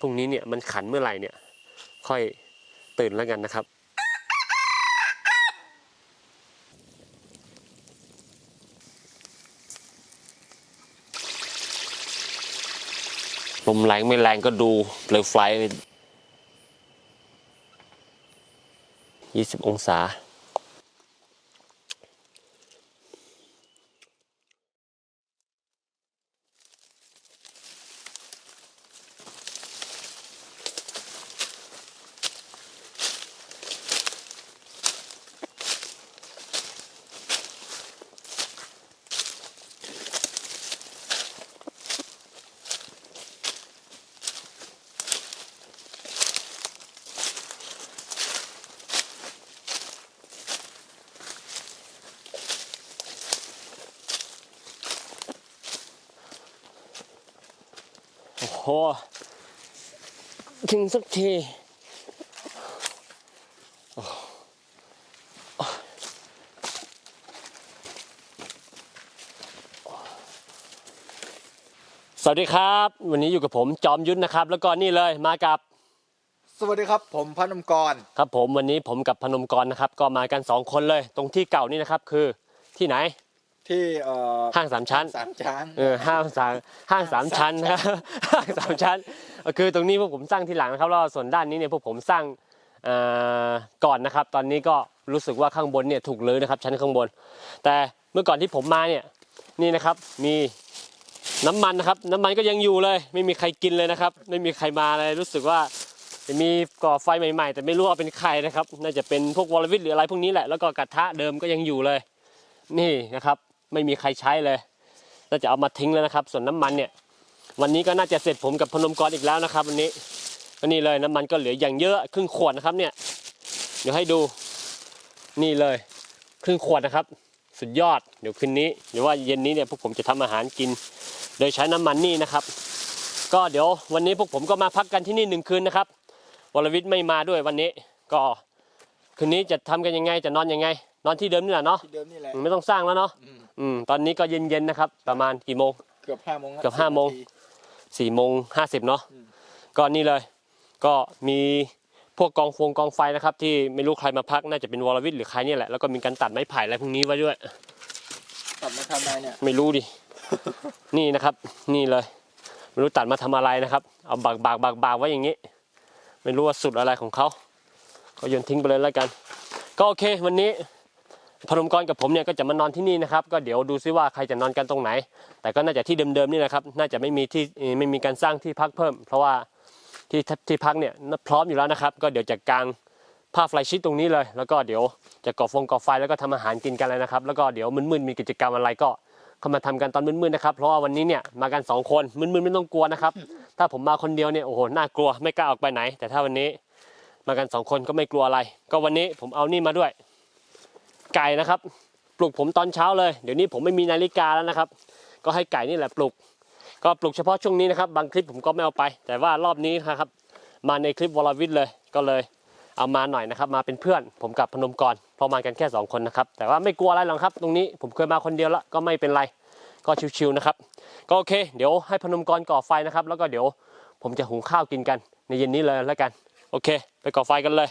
พรุ่งนี้เนี่ยมันขันเมื่อไหร่เนี่ย ค่อยตื่นแล้วกันนะครับ ลมแรงไม่แรงก็ดูเปลวไฟยี่สิบองศา โอ้โหถึงสักทีโอ้สวัสดีครับ วันนี้อยู่กับผมจอมยุทธนะครับ แล้วก็นี่เลยมากับ สวัสดีครับ ผมพนมกรครับผมวันนี้ผมกับพนมกรนะครับ ก็มากันสองคนเลย ตรงที่เก่านี่นะครับคือที่ไหน ที่เอ่อห้างสามชั้นสามช้างเออห้างสามห้างสามชั้นนะครับห้างสามชั้นก็คือตรงนี้พวกผมสร้างทีหลังนะครับแล้วส่วนด้านนี้เนี่ยพวกผมสร้างเอ่อก่อนนะครับ ตอนนี้ก็รู้สึกว่าข้างบนเนี่ยถูกรื้อนะครับ ชั้นข้างบน แต่เมื่อก่อนที่ผมมาเนี่ยนี่นะครับมีน้ำมันนะครับ น้ำมันก็ยังอยู่เลย ไม่มีใครกินเลยนะครับ ไม่มีใครมาเลยรู้สึกว่าจะมีก่อไฟใหม่ๆ แต่ไม่รู้ว่าเป็นใครนะครับ น่าจะเป็นพวกวอลวิทหรืออะไรพวกนี้แหละ แล้วก็กระทะเดิมก็ยังอยู่เลย นี่นะครับ ไม่มีใครใช้เลยน่าจะเอามาทิ้งแล้วนะครับ ส่วนน้ำมันเนี่ย วันนี้ก็น่าจะเสร็จผมกับพนมกรอีกแล้วนะครับ วันนี้ก็นี่เลยน้ำมันก็เหลืออย่างเยอะครึ่งขวดนะครับเนี่ย เดี๋ยวให้ดูนี่เลยครึ่งขวดนะครับ สุดยอดเดี๋ยวคืนนี้เดี๋ยวว่าเย็นนี้เนี่ยพวกผมจะทำอาหารกิน โดยใช้น้ำมันนี่นะครับ ก็เดี๋ยววันนี้พวกผมก็มาพักกันที่นี่หนึ่งคืนนะครับวรวิทย์ไม่มาด้วยวันนี้ ก็คืนนี้จะทำกันยังไงจะนอนยังไง นอนที่เดิมนี่แหละเนาะที่เดิมนี่แหละไม่ต้องสร้างแล้วเนาะอืมอืมตอนนี้ก็เย็นๆนะครับ ประมาณกี่โมง เกือบห้าโมงครับเกือบห้าโมงสิบนที สี่โมงห้าสิบเนาะอืม ก็นี่เลย ก็มีพวกกองฟงกองไฟนะครับ ที่ไม่รู้ใครมาพักน่าจะเป็นวรวิทย์หรือใครเนี่ยแหละแล้วก็มีการตัดไม้ไผ่อะไรพวกนี้ไว้ด้วย ตัดมาทำอะไรเนี่ยไม่รู้ดิ นี่นะครับ นี่เลย ไม่รู้ตัดมาทำอะไรนะครับ เอาบากบากบากบากไว้อย่างนี้ ไม่รู้ว่าสุดอะไรของเขาก็โยนทิ้งไปเลยแล้วกัน ก็โอเค วันนี้ พนมกรกับผมเนี่ยก็จะมานอนที่นี่นะครับ ก็เดี๋ยวดูซิว่าใครจะนอนกันตรงไหน แต่ก็น่าจะที่เดิมๆนี่แหละครับ น่าจะไม่มีที่ไม่มีการสร้างที่พักเพิ่ม เพราะว่าที่ที่พักเนี่ยพร้อมอยู่แล้วนะครับ ก็เดี๋ยวจะกางผ้าไฟชิดตรงนี้เลย แล้วก็เดี๋ยวจะก่อฟงก่อไฟแล้วก็ทำอาหารกินกันเลยนะครับ แล้วก็เดี๋ยวมึนๆมีกิจกรรมอะไรก็เข้ามาทำกันตอนมึนๆนะครับ เพราะว่าวันนี้เนี่ยมากันสองคนมึนๆไม่ต้องกลัวนะครับ ถ้าผมมาคนเดียวเนี่ยโอ้โหน่ากลัวไม่กล้าออกไปไหน แต่ถ้าวันนี้มากันสองคนก็ไม่กลัวอะไร ก็วันนี้ผมเอานี่มาด้วย ไก่นะครับ ปลุกผมตอนเช้าเลย เดี๋ยวนี้ผมไม่มีนาฬิกาแล้วนะครับ ก็ให้ไก่นี่แหละปลุก ก็ปลุกเฉพาะช่วงนี้นะครับ บางคลิปผมก็ไม่เอาไป แต่ว่ารอบนี้นะครับ มาในคลิปวอลวิทเลยก็เลยเอามาหน่อยนะครับ มาเป็นเพื่อนผมกับพนมกรพอมากันแค่สองคนนะครับ แต่ว่าไม่กลัวอะไรหรอกครับ ตรงนี้ผมเคยมาคนเดียวแล้วก็ไม่เป็นไรก็ชิวๆนะครับ ก็โอเค เดี๋ยวให้พนมกรก่อไฟนะครับ แล้วก็เดี๋ยวผมจะหุงข้าวกินกันในเย็นนี้เลยแล้วกัน โอเค ไปก่อไฟกันเลย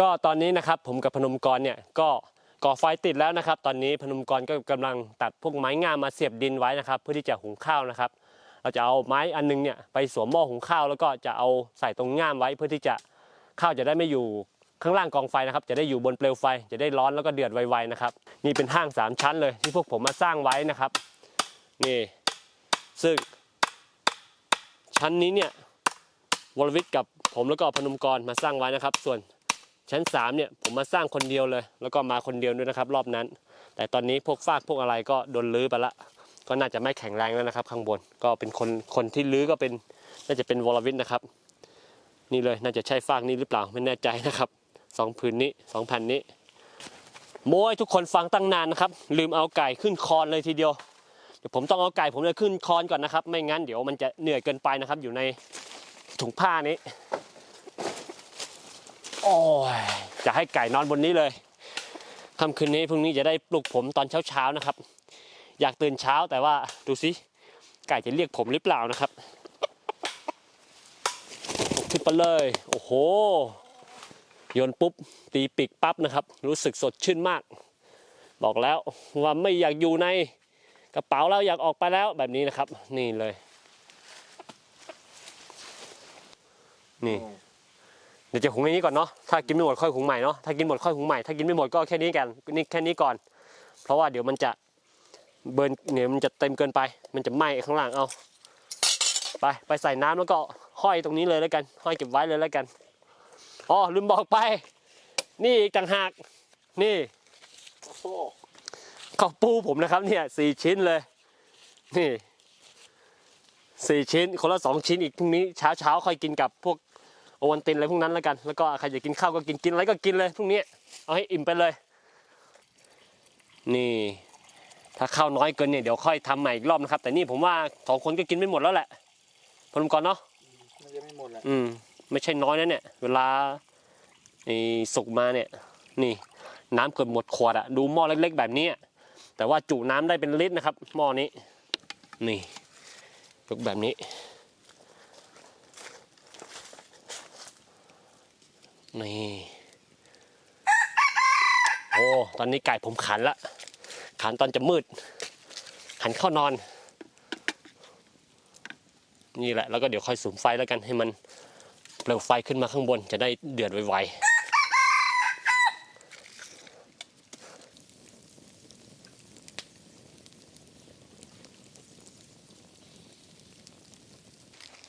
ก็ตอนนี้นะครับผมกับพนมกรเนี่ยก็ก่อไฟติดแล้วนะครับ ตอนนี้พนมกรก็กำลังตัดพวกไม้งามมาเสียบดินไว้นะครับ เพื่อที่จะหุงข้าวนะครับ เราจะเอาไม้อันนึงเนี่ยไปสวมหม้อหุงข้าวแล้วก็จะเอาใส่ตรงง่ามไว้เพื่อที่จะข้าวจะได้ไม่อยู่ข้างล่างกองไฟนะครับ จะได้อยู่บนเปลวไฟ จะได้ร้อนแล้วก็เดือดไวๆนะครับ นี่เป็นห้างสามชั้นเลยที่พวกผมมาสร้างไว้นะครับนี่ซึ่ง ชั้นนี้เนี่ยวรวิทย์กับผมแล้วก็พนมกรมาสร้างไว้นะครับ ส่วน ชั้น3เนี่ยผมมาสร้างคนเดียวเลย แล้วก็มาคนเดียวด้วยนะครับ รอบนั้น แต่ตอนนี้พวกฟากพวกอะไรก็โดนลื้อไปละก็น่าจะไม่แข็งแรงแล้วนะครับ ข้างบนก็เป็นคนคนที่ลื้อก็เป็นน่าจะเป็นวรวิทย์นะครับ นี่เลยน่าจะใช่ฟากนี้หรือเปล่าไม่แน่ใจนะครับสองผืนนี้สองแผ่นนี้โม้ให้ทุกคนฟังตั้งนานนะครับ ลืมเอาไก่ขึ้นคอนเลยทีเดียวเดี๋ยวผมต้องเอาไก่ผมเลยขึ้นคอนก่อนนะครับ ไม่งั้นเดี๋ยวมันจะเหนื่อยเกินไปนะครับ อยู่ในถุงผ้านี้ โอ้ยจะให้ไก่นอนบนนี้เลยค่ำคืนนี้พรุ่งนี้จะได้ปลุกผมตอนเช้าๆนะครับ อยากตื่นเช้าแต่ว่าดูสิไก่จะเรียกผมหรือเปล่านะครับขึ้นไปเลย โอ้โหโยนปุ๊บตีปีกปั๊บนะครับ รู้สึกสดชื่นมาก บอกแล้วว่าไม่อยากอยู่ในกระเป๋าแล้วอยากออกไปแล้วแบบนี้นะครับ นี่เลย นี่ ดี๋ยวจะหุงในนี้ก่อนเนาะถ้ากินไม่หมดค่อยหุงใหม่เนาะถ้ากินหมดค่อยหุงใหม่ถ้ากินไม่หมดก็แค่นี้กันนี่แค่นี้ก่อน เพราะว่าเดี๋ยวมันจะเบิร์นเนี่ยมันจะเต็มเกินไป มันจะไหม้ข้างล่างเอาไปไปใส่น้ำแล้วก็ห้อยตรงนี้เลยแล้วกัน ห้อยเก็บไว้เลยแล้วกันอ๋อลืมบอกไป นี่อีกต่างหากนี่ข้าวปูผมนะครับเนี่ยสี่ชิ้นเลย นี่สี่ชิ้นคนละสองชิ้นอีกพรุ่งนี้เช้าเช้าค่อยกินกับพวก วันตินอะไรพวกนั้นแล้วกัน แล้วก็ใครอยากกินข้าวก็กินกินอะไรก็กินเลยพรุ่งนี้เอาให้อิ่มไปเลย นี่ ถ้าข้าวน้อยเกินเนี่ยเดี๋ยวค่อยทำใหม่อีกรอบนะครับ แต่นี่ผมว่าสองคนก็กินไม่หมดแล้วแหละพนมก่อนเนาะมันจะไม่หมดแหละอืม ไม่ใช่น้อยนะเนี่ย เวลาไอ้สุกมาเนี่ย นี่ น้ำเกือบหมดขวดอะดูหม้อเล็กๆ แบบนี้อะแต่ว่าจุน้ำได้เป็นลิตรนะครับหม้อนี้ นี่ยกแบบนี้ นี่โอ้ตอนนี้ไก่ผมขันละ ขันตอนจะมืด ขันเข้านอน นี่แหละแล้วก็เดี๋ยวค่อยสูมไฟแล้วกันให้มันเปลวไฟขึ้นมาข้างบนจะได้เดือดไวๆ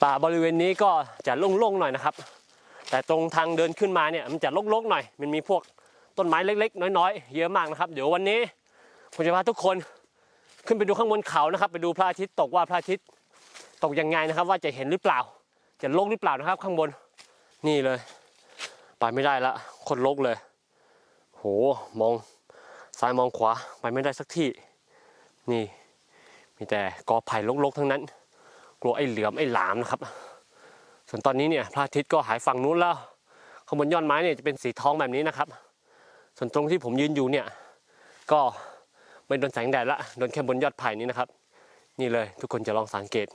ป่าบริเวณนี้ก็จะโล่งๆหน่อยนะครับ แต่ตรงทางเดินขึ้นมาเนี่ยมันจะรกๆหน่อย มันมีพวกต้นไม้เล็ก ๆ น้อยๆ เยอะมากนะครับ เดี๋ยววันนี้ผมจะพาทุกคนขึ้นไปดูข้างบนเขานะครับ ไปดูพระอาทิตย์ตกว่าพระอาทิตย์ตกยังไงนะครับ ว่าจะเห็นหรือเปล่า จะโลกหรือเปล่านะครับ ข้างบนนี่เลย ไปไม่ได้ละคนโลกเลย โหมองซ้ายมองขวาไปไม่ได้สักที่ นี่ มีแต่กอไผ่ลกๆทั้งนั้น กลัวไอ้เหลือมไอ้หลามนะครับ ส่วนตอนนี้เนี่ยพระอาทิตย์ก็หายฝั่งนู้นแล้วข้างบนยอดไม้เนี่ยจะเป็นสีทองแบบนี้นะครับ ส่วนตรงที่ผมยืนอยู่เนี่ยก็ไม่โดนแสงแดดละโดนแค่บนยอดไผ่นี้นะครับ นี่เลยทุกคนจะลองสังเกต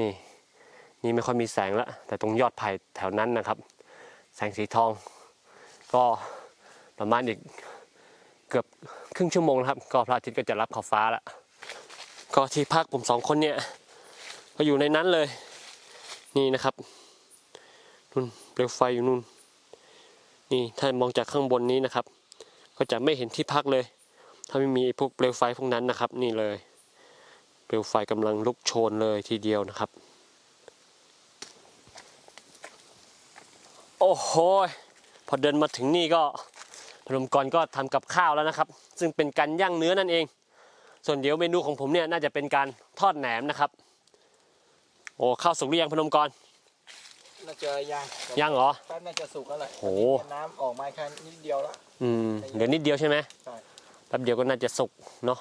นี่ นี่ไม่ค่อยมีแสงล้วแต่ตรงยอดไผ่แถวนั้นนะครับ แสงสีทอง ก็ประมาณอีกเกือบครึ่งชั่วโมงนะครับ ก็พระอาทิตย์ก็จะรับขอบฟ้าล้วก็ที่พักผมสองคนเนี่ยก็อยู่ในนั้นเลย นี่นะครับนู่นเปลวไฟอยู่นู่น นี่ถ้ามองจากข้างบนนี้นะครับ ก็จะไม่เห็นที่พักเลย ถ้าไม่มีพวกเปลวไฟพวกนั้นนะครับ นี่เลย เปลวไฟกำลังลุกโชนเลยทีเดียวนะครับ โอ้โหพอเดินมาถึงนี่ก็พนมกรก็ทำกับข้าวแล้วนะครับ ซึ่งเป็นการย่างเนื้อนั่นเอง ส่วนเดี๋ยวเมนูของผมเนี่ยน่าจะเป็นการทอดแหนมนะครับ โอ้ข้าวสุกหรือยังพนมกร น่าจะยังยังเหรอ แป๊บน่าจะสุกแล้วแหละโหน้ำออกมาแค่นิดเดียวละ อืมเดี๋ยวนิดเดียวใช่ไหมใช่ แป๊บเดียวก็น่าจะสุกเนาะ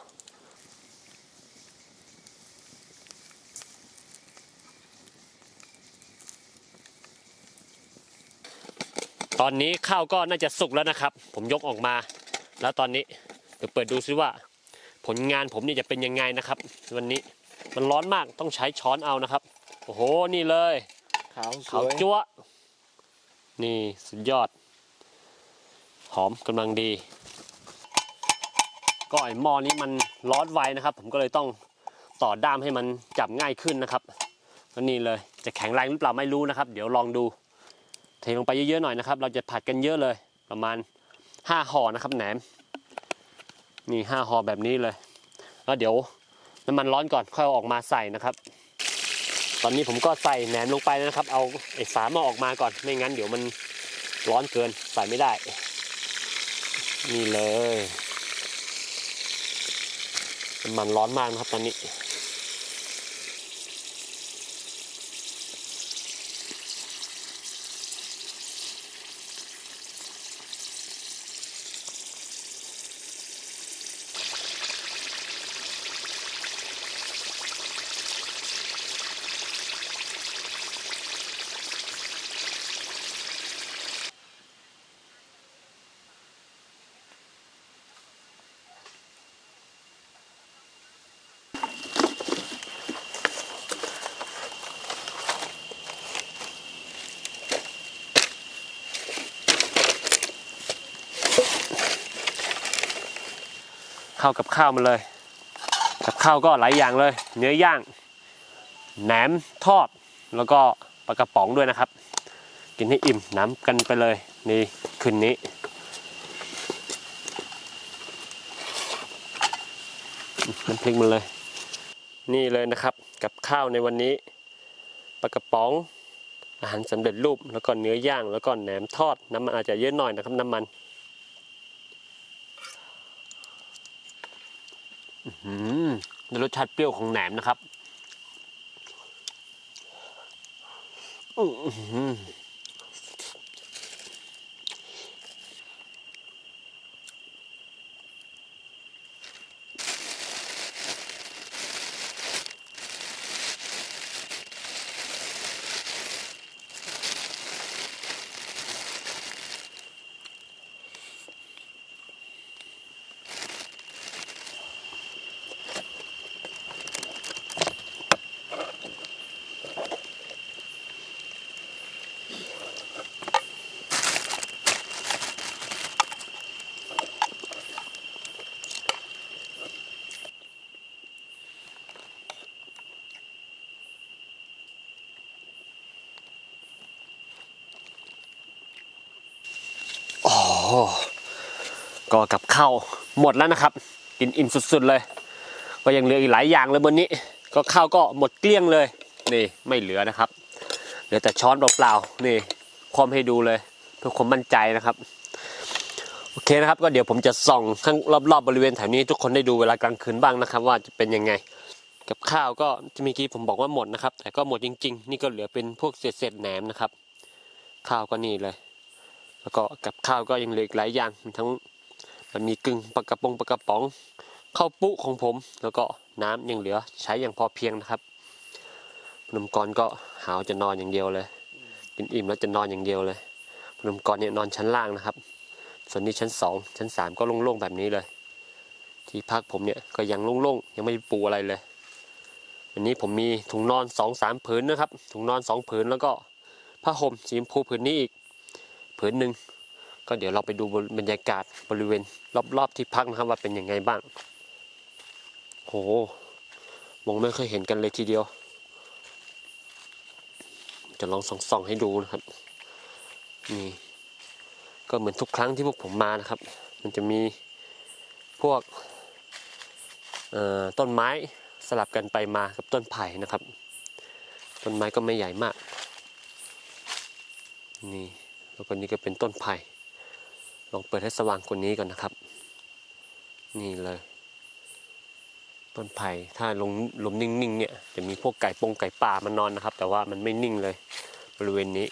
ตอนนี้ข้าวก็น่าจะสุกแล้วนะครับ ผมยกออกมา แล้วตอนนี้เดี๋ยวเปิดดูซิว่า ผลงานผมนี่จะเป็นยังไงนะครับ วันนี้มันร้อนมากต้องใช้ช้อนเอานะครับ โอ้โห นี่เลย ขาวสขาววยจั๊วะนี่สุดยอด หอมกำลังดี ก็ไอหม้อนี้มันร้อนไวนะครับ ผมก็เลยต้องต่อด้ามให้มันจับง่ายขึ้นนะครับก็นี่เลยจะแข็งแรงหรือเปล่าไม่รู้นะครับ เดี๋ยวลองดู เทลงไปเยอะๆหน่อยนะครับ เราจะผัดกันเยอะเลย ประมาณห้าห่อนะครับแหนม นี่ห้าห่อแบบนี้เลย แล้วเดี๋ยวน้ำมันร้อนก่อนค่อยเอาออกมาใส่นะครับ ตอนนี้ผมก็ใส่แหนมลงไปแล้วนะครับ เอาไอ้ฝามมาออกมาก่อน ไม่งั้นเดี๋ยวมันร้อนเกินใส่ไม่ได้ นี่เลย มันร้อนมากนะครับตอนนี้ เข้ากับข้าวมาเลย กับข้าวก็หลายอย่างเลย เนื้อย่างแหนมทอดแล้วก็ปลากระป๋องด้วยนะครับ กินให้อิ่มน้ำกันไปเลยในคืนนี้น้ำพริกมาเลย นี่เลยนะครับกับข้าวในวันนี้ปลากระป๋อง อาหารสำเร็จรูปแล้วก็เนื้อย่างแล้วก็แหนมทอดน้ำมันอาจจะเยอะหน่อยนะครับน้ำมัน ในรสชาติเปรี้ยวของแหนมนะครับ อือ ก็กับข้าวหมดแล้วนะครับ กินอิ่มสุดๆเลย ก็ยังเหลืออีกหลายอย่างเลยบนนี้ ก็ข้าวก็หมดเกลี้ยงเลยนี่ไม่เหลือนะครับ เหลือแต่ช้อนเปล่าๆนี่ความให้ดูเลยเพื่อความมั่นใจนะครับโอเคนะครับก็เดี๋ยวผมจะส่องข้างรอบๆบริเวณแถวนี้ทุกคนได้ดูเวลากลางคืนบ้างนะครับ ว่าจะเป็นยังไง กับข้าวก็จะมีกี้ผมบอกว่าหมดนะครับ แต่ก็หมดจริง ๆ นี่ก็เหลือเป็นพวกเศษๆแหนมนะครับ ข้าวก็นี่เลย แล้วก็กับข้าวก็ยังเหลืออีกหลายอย่างมีทั้งมันมีกึ่งปากกระปงปากกระป๋องข้าวปุ๊ของผม แล้วก็น้ำยังเหลือใช้อย่างพอเพียงนะครับพนมกรก็หาวจะนอนอย่างเดียวเลย กินอิ่มแล้วจะนอนอย่างเดียวเลยพนมกรเนี่ยนอนชั้นล่างนะครับ ส่วนนี้ชั้นสองชั้นสามก็โล่งๆแบบนี้เลย ที่พักผมเนี่ยก็ยังโล่งๆยังไม่ปูอะไรเลยวันนี้ผมมีถุงนอนสองสามผืนนะครับถุงนอนสองผืนแล้วก็ผ้าห่มสีชมพูผืนนี้อีก ผืนหนึ่งก็เดี๋ยวเราไปดูบรรยากาศบริเวณ รอบๆที่พักนะครับว่าเป็นยังไงบ้าง โหมองไม่เคยเห็นกันเลยทีเดียว จะลองส่องๆให้ดูนะครับ นี่ ก็เหมือนทุกครั้งที่พวกผมมานะครับ มันจะมีพวกต้นไม้สลับกันไปมากับต้นไผ่นะครับ ต้นไม้ก็ไม่ใหญ่มาก นี่ แล้วก็นี่ก็เป็นต้นไผ่ ลองเปิดให้สว่างกว่านี้ก่อนนะครับ นี่เลย ต้นไผ่ ถ้าลงลมนิ่งๆเนี่ย จะมีพวกไก่ปงไก่ป่ามานอนนะครับ แต่ว่ามันไม่นิ่งเลย บริเวณนี้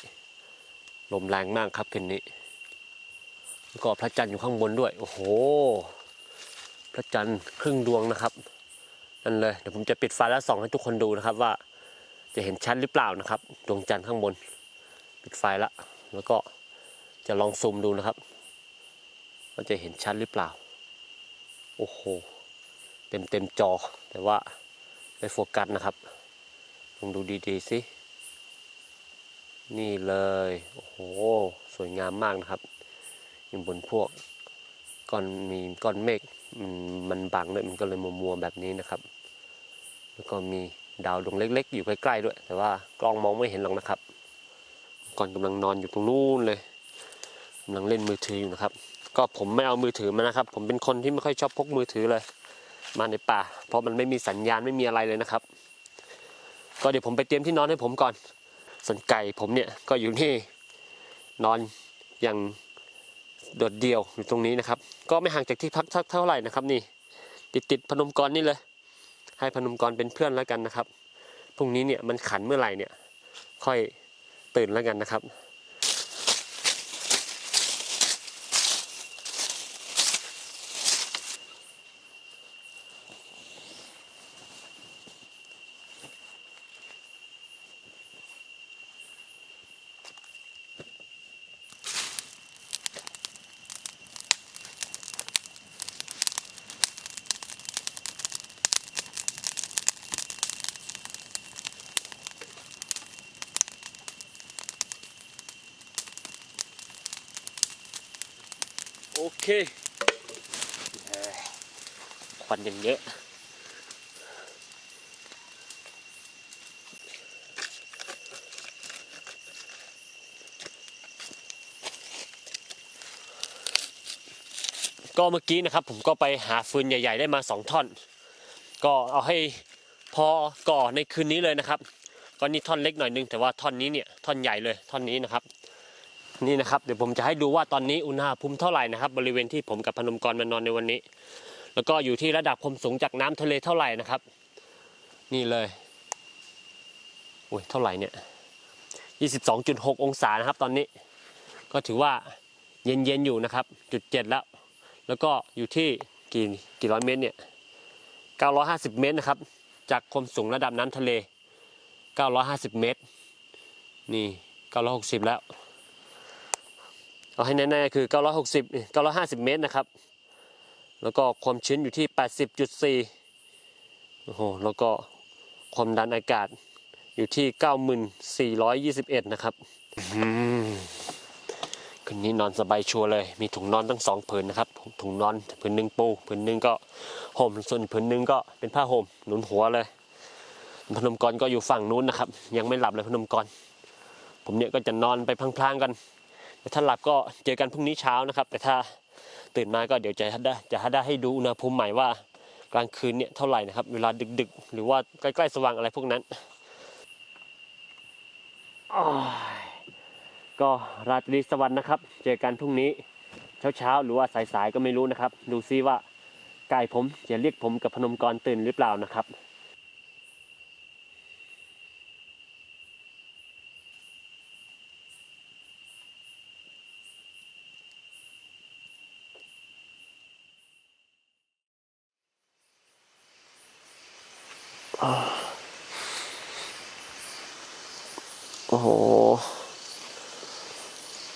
ลมแรงมากครับคืนนี้ แล้วก็พระจันทร์อยู่ข้างบนด้วย โอ้โห พระจันทร์ครึ่งดวงนะครับนั่นเลย เดี๋ยวผมจะปิดไฟแล้วส่องให้ทุกคนดูนะครับว่าจะเห็นชัดหรือเปล่านะครับ ดวงจันทร์ข้างบน ปิดไฟละ แล้วก็ จะลองซูมดูนะครับว่าจะเห็นชัดหรือเปล่า โอ้โห เต็มเต็มจอ แต่ว่าไม่โฟกัสนะครับ ลองดูดีๆสิ นี่เลย โอ้โห สวยงามมากนะครับอยู่บนพวกก้อนมีก้อนเมฆมมันบังด้วยมันก็เลยมัวๆแบบนี้นะครับ แล้วก็มีดาวดวงเล็ก ๆ อยู่ใกล้ๆด้วย แต่ว่ากล้องมองไม่เห็นหรอกนะครับ ก่อนกำลังนอนอยู่ตรงนู้นเลย กำลังเล่นมือถืออยู่นะครับ ก็ผมไม่เอามือถือมานะครับ ผมเป็นคนที่ไม่ค่อยชอบพกมือถือเลย มาในป่า เพราะมันไม่มีสัญญาณไม่มีอะไรเลยนะครับ ก็เดี๋ยวผมไปเตรียมที่นอนให้ผมก่อน ส่วนไก่ผมเนี่ยก็อยู่นี่นอนอย่างโดดเดี่ยวอยู่ตรงนี้นะครับ ก็ไม่ห่างจากที่พักเท่าไหร่นะครับนี่ ติดติดพนมกรนี่เลย ให้พนมกรเป็นเพื่อนแล้วกันนะครับพรุ่งนี้เนี่ยมันขันเมื่อไหร่เนี่ยค่อยตื่นแล้วกันนะครับ เควันยังเยอะก็เมื่อกี้นะครับผมก็ไปหาฟืนใหญ่ ๆ ได้มาสองท่อน ก็เอาให้พอก่อในคืนนี้เลยนะครับ ก็นี่ท่อนเล็กหน่อยนึงแต่ว่าท่อนนี้เนี่ยท่อนใหญ่เลยท่อนนี้นะครับ นี่นะครับเดี๋ยวผมจะให้ดูว่าตอนนี้อุณหภูมิเท่าไหร่นะครับ บริเวณที่ผมกับพนมกรมานอนในวันนี้ แล้วก็อยู่ที่ระดับความสูงจากน้ำทะเลเท่าไหร่นะครับ นี่เลยโอ้ยเท่าไหร่เนี่ย22.6 องศานะครับ ตอนนี้ ก็ถือว่าเย็นๆอยู่นะครับจุดเจ็ดแล้ว แล้วก็อยู่ที่กี่กี่ร้อยเมตรเนี่ย950 เมตรนะครับ จากความสูงระดับน้ำทะเล 950 เมตร นี่ 960 แล้ว เอาให้แน่ๆคือ 960 950 เมตรนะครับ แล้วก็ความชื้นอยู่ที่ 80.4 โอ้โห แล้วก็ความดันอากาศอยู่ที่ 9421 นะครับอืมคืนนี้นอนสบายชัวร์เลย มีถุงนอนทั้งสองผืนนะครับ ถุงนอนผืนหนึ่งปูผืนหนึ่งก็ห่ม ส่วนผืนหนึ่งก็เป็นผ้าห่มหนุนหัวเลย พนมกรก็อยู่ฝั่งนู้นนะครับ ยังไม่หลับเลยพนมกร ผมเนี่ยก็จะนอนไปพลางๆกัน แต่ถ้าหลับก็เจอกันพรุ่งนี้เช้านะครับ แต่ถ้าตื่นมาก็เดี๋ยวจะได้จะได้ให้ดูอุณหภูมิใหม่ว่ากลางคืนเนี่ยเท่าไหร่นะครับ เวลาดึกๆ หรือว่าใกล้ๆสว่างอะไรพวกนั้นก็ราตรีสวัสดิ์นะครับ เจอกันพรุ่งนี้เช้าๆหรือว่าสายๆก็ไม่รู้นะครับ ดูซิว่าไก่ผมจะเรียกผมกับพนมกรตื่นหรือเปล่านะครับ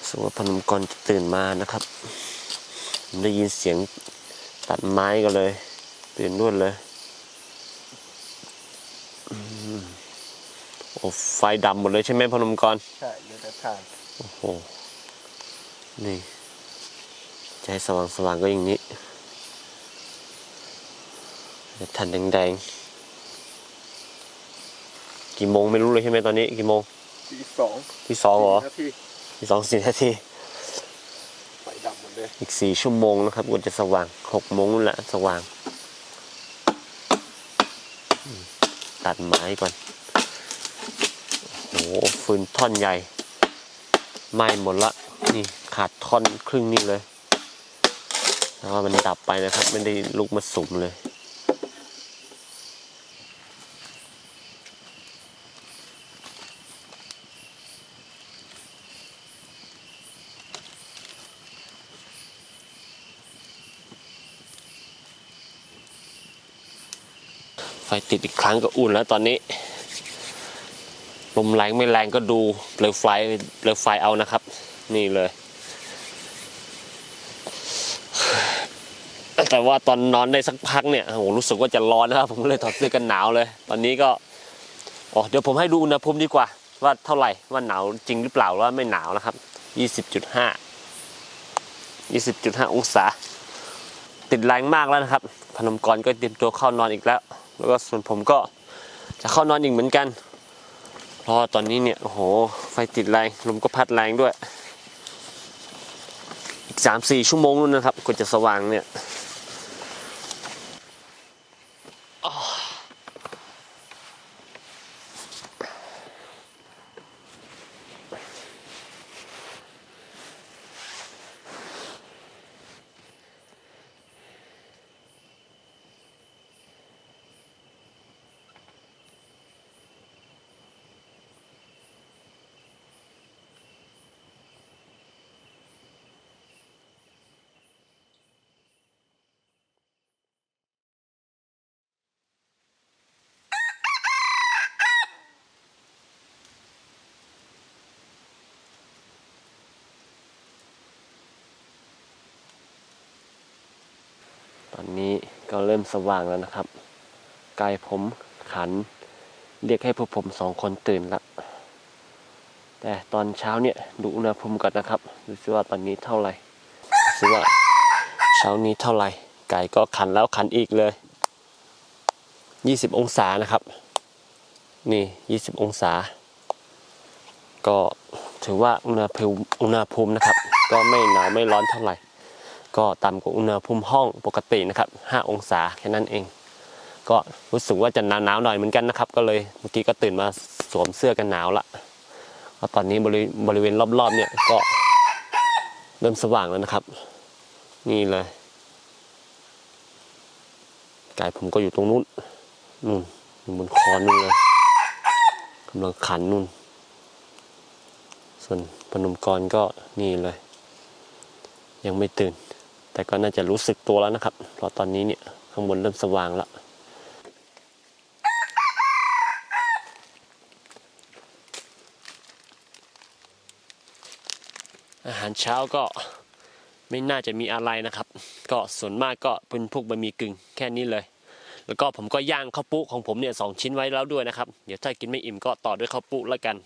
สมว่าพนมกรจะตื่นมานะครับผมได้ยินเสียงตัดไม้ก็เลย ตื่นรวดเลยอืมโอ้ไฟดับหมดเลยใช่ไหมพนมกรใช่เหลือแต่ทานโอ้โห นี่ใช้สว่างสว่างๆก็อย่างนี้แต่ทันแดงๆ กี่โมงไม่รู้เลยใช่ไหมตอนนี้ กี่โมงทีสองที่สองเหรอ นาทีที่สองสี่นาทีไฟดับหมดเลยอีกสี่ชั่วโมงนะครับก็จะสว่างหกโมงนั่นแหละสว่างอืมตัดไม้ก่อนโอ้โหฟืนท่อนใหญ่ไหม้หมดละนี่ขาดท่อนครึ่งนี่เลยแล้วว่ามันดับไปนะครับ ไม่ได้ลุกมาสุมเลย ติดอีกครั้งก็อุ่นแล้วตอนนี้ ลมแรงไม่แรงก็ดูเปลวไฟเปลวไฟเอานะครับ นี่เลย แต่ว่าตอนนอนได้สักพักเนี่ยโอ้โหรู้สึกว่าจะร้อนนะครับผมเลยถอดเสื้อกันหนาวเลย ตอนนี้ก็อ๋อเดี๋ยวผมให้ดูอุณหภูมิดีกว่า ว่าเท่าไหร่ว่าหนาวจริงหรือเปล่าว่าไม่หนาวนะครับยี่สิบจุดห้ายี่สิบจุดห้าองศา ติดแรงมากแล้วนะครับ พนมกรก็เตรียมตัวเข้านอนอีกแล้ว แล้วก็ส่วนผมก็จะเข้านอนอีกเหมือนกันเพราะตอนนี้เนี่ยโอ้โหไฟติดแรงลมก็พัดแรงด้วย อีกสามสี่ชั่วโมงนู่นนะครับกว่าจะสว่างเนี่ย อนนี้ก็เริ่มสว่างแล้วนะครับกายผมขัน เรียกให้พวกผมสองคนตื่นละ แต่ตอนเช้าเนี่ยดูอุณหภูมิก่อนนะครับ ดูซิว่าตอนนี้เท่าไหร่ดูซิว่าเช้านี้เท่าไหร่ไก่ก็ขันแล้วขันอีกเลย 20 องศานะครับ นี่ 20 องศา ก็ถือว่าอุณหภูมิอุณหภูมินะครับ ก็ไม่หนาวไม่ร้อนเท่าไหร่ ก็ต่ำกว่าอุณหภูมิห้องปกตินะครับ 5 องศาแค่นั้นเอง ก็รู้สึกว่าจะหนาวหนาวๆหน่อยเหมือนกันนะครับ ก็เลยเมื่อกี้ก็ตื่นมาสวมเสื้อกันหนาวละก็ตอนนี้บริบริเวณรอบๆเนี่ยก็เริ่มสว่างแล้วนะครับ นี่เลยกายผมก็อยู่ตรงนู้นนู่นอยู่บนคอนนู่นเลยกำลังขันนู่น ส่วนพนมกรก็นี่เลย ยังไม่ตื่น แต่ก็น่าจะรู้สึกตัวแล้วนะครับ เพราะตอนนี้เนี่ยข้างบนเริ่มสว่างแล้วอาหารเช้าก็ไม่น่าจะมีอะไรนะครับ ก็ส่วนมากก็เป็นพวกบะหมี่กึ่งแค่นี้เลย แล้วก็ผมก็ย่างข้าวปุ๊ของผมเนี่ยสองชิ้นไว้แล้วด้วยนะครับ เดี๋ยวถ้ากินไม่อิ่มก็ต่อด้วยข้าวปุ๊แล้วกัน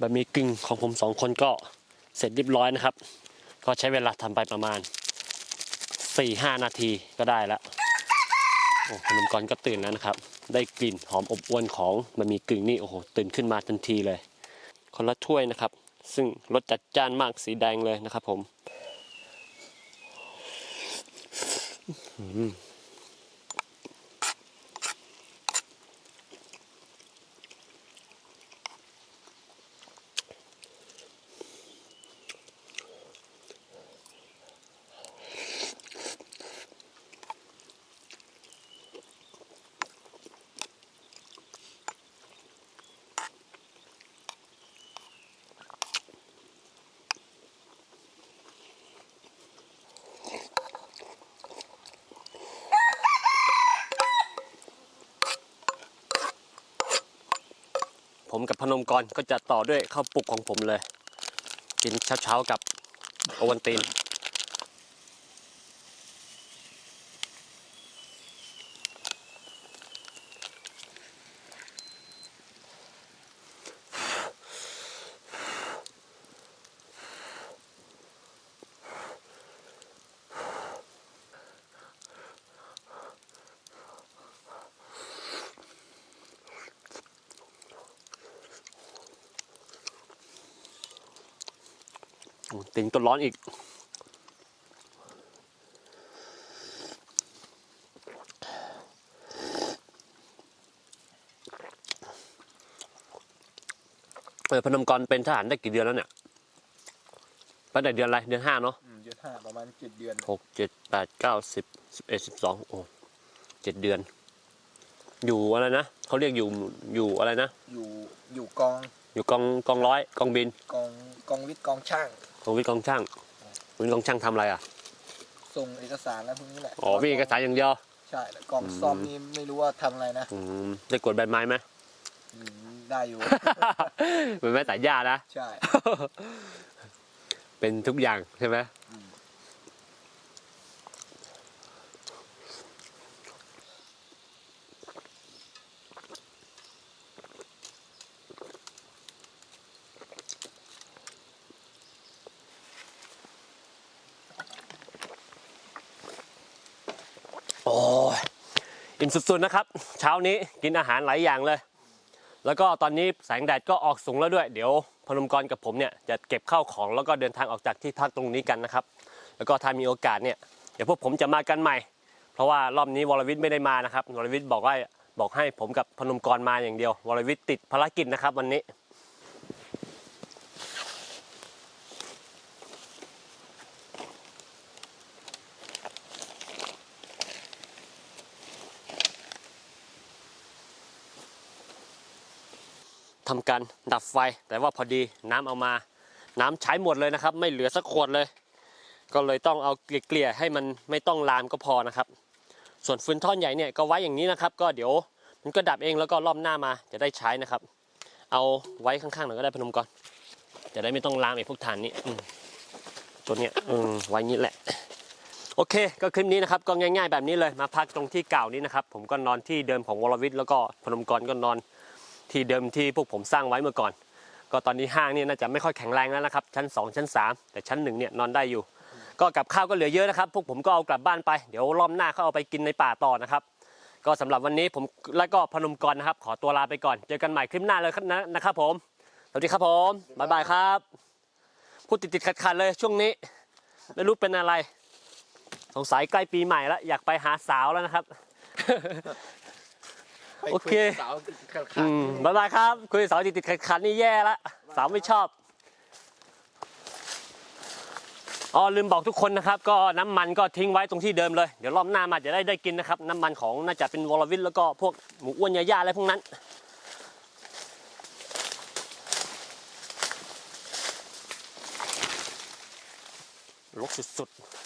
บะหมี่กึ่งของผมสองคนก็เสร็จเรียบร้อยนะครับ ก็ใช้เวลาทำไปประมาณ 4-5 นาทีก็ได้แล้วโอ้ขนมกรก็ตื่นแล้วนะครับ ได้กลิ่นหอมอบอวนของบะหมี่กึ่งนี่โอ้โหตื่นขึ้นมาทันทีเลย คนละถ้วยนะครับ ซึ่งรสจัดจ้านมากสีแดงเลยนะครับผม ผมกับพนมกรก็จะต่อด้วยข้าวปลุกของผมเลย กินเช้าๆกับโอวันติน ติงตัวร้อนอีก เออพนมกรเป็นทหารได้กี่เดือนแล้วเนี่ยตั้งแต่เดือนอะไร เดือนห้าเนาะอืมเดือนห้าประมาณเจ็ดเดือนหกเจ็ดแปดเก้าสิบสิบเอ็ดสิบสองโอ้เจ็ดเดือน อยู่อะไรนะเขาเรียกอยู่อยู่อะไรนะ อยู่อยู่กอง อยู่กองกองร้อยกองบิน กองกองวิทย์กองช่าง กองวิทย์กองช่างวิทย์กองช่างทำอะไรอะส่งเอกสารแล้วพวกนี้แหละอ๋อวิ่งเอกสารอย่างเดียว ใช่แล้วกองซ่อมนี่ไม่รู้ว่าทำอะไรนะอืมได้กดใบไม้ไหม อืมได้อยู่ใบไม้สายหญ้านะ ใช่ เป็นทุกอย่างใช่ไหมอืม สุดๆนะครับ เช้านี้กินอาหารหลายอย่างเลย แล้วก็ตอนนี้แสงแดดก็ออกสูงแล้วด้วย เดี๋ยวพนมกรกับผมเนี่ยจะเก็บข้าวของแล้วก็เดินทางออกจากที่พักตรงนี้กันนะครับ แล้วก็ถ้ามีโอกาสเนี่ยเดี๋ยวพวกผมจะมากันใหม่ เพราะว่ารอบนี้วรวิทย์ไม่ได้มานะครับวรวิทย์บอกว่าบอกให้ผมกับพนมกรมาอย่างเดียว วรวิทย์ติดภารกิจนะครับวันนี้ ทำการดับไฟ แต่ว่าพอดีน้ำเอามา น้ำใช้หมดเลยนะครับ ไม่เหลือสักขวดเลย ก็เลยต้องเอาเกลี่ยให้มันไม่ต้องลามก็พอนะครับ ส่วนฟืนท่อนใหญ่เนี่ยก็ไว้อย่างนี้นะครับ ก็เดี๋ยวมันก็ดับเองแล้วก็รอบหน้ามาจะได้ใช้นะครับ เอาไว้ข้างๆหน่อยก็ได้พนมก่อนจะได้ไม่ต้องลามไอ้พวกฐานนี้ตัวเนี้ยไว้นี้แหละโอเค ก็คลิปนี้นะครับ ก็ง่ายๆแบบนี้เลย มาพักตรงที่เก่านี้นะครับ ผมก็นอนที่เดิมของวรวิทย์แล้วก็พนมกรก็นอน ที่เดิมที่พวกผมสร้างไว้เมื่อก่อน ก็ตอนนี้ห้างนี่น่าจะไม่ค่อยแข็งแรงแล้วนะครับ ชั้น 2 ชั้น 3 แต่ชั้นหนึ่งเนี่ยนอนได้อยู่ ก็กับข้าวก็เหลือเยอะนะครับ พวกผมก็เอากลับบ้านไปเดี๋ยวรอบหน้าเขาเอาไปกินในป่าต่อนะครับ ก็สำหรับวันนี้ผมและก็พนมกรนะครับ ขอตัวลาไปก่อน เจอกันใหม่คลิปหน้าเลยนะนะครับผมสวัสดีครับผมบ๊ายบายครับพูดติดๆขัดๆเลยช่วงนี้ ไม่รู้เป็นอะไรสงสัยใกล้ปีใหม่แล้วอยากไปหาสาวแล้วนะครับ โอเค ยกับสาวขัดๆอืมบ๊ายบายครับ คุยสาวติดติดๆขัดๆนี่แย่ละสาวไม่ชอบอ๋อลืมบอกทุกคนนะครับ ก็น้ำมันก็ทิ้งไว้ตรงที่เดิมเลย เดี๋ยวรอบหน้ามาจะได้ได้กินนะครับ น้ำมันของน่าจะเป็นวอลวิทแล้วก็พวกหมูอ้วนยาย่าอะไรพวกนั้น รกสุดๆ